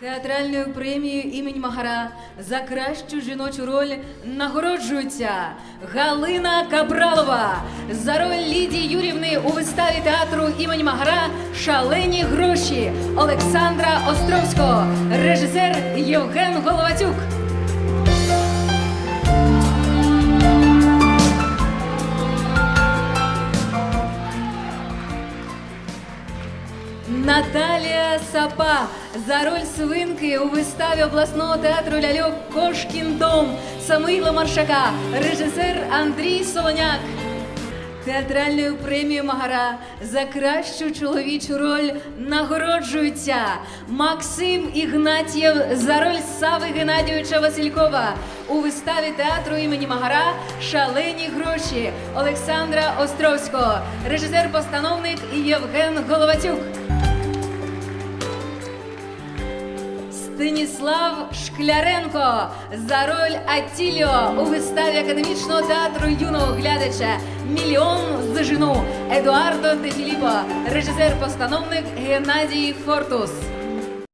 Театральною премією імені Магара за кращу жіночу роль нагороджується Галина Кабралова. За роль Лідії Юрівни у виставі театру імені Магара Шалені гроші. Олександра Островського, режисер Євген Головатюк. Наталія Сапа за роль свинки у виставі обласного театру ляльок Кошкін дом Самуїла Маршака, режисер Андрій Солоняк. Театральною премією Магара за кращу чоловічу роль нагороджується Максим Ігнатєв за роль Сави Геннадійовича Василькова у виставі театру імені Магара Шалені гроші Олександра Островського, режисер-постановник Євген Головатюк. Станіслав Шкляренко за роль Атіліо у виставі академічного театру юного глядача Мільйон за жену Едуардо Де Філіппо, режисер-постановник Геннадій Фортус.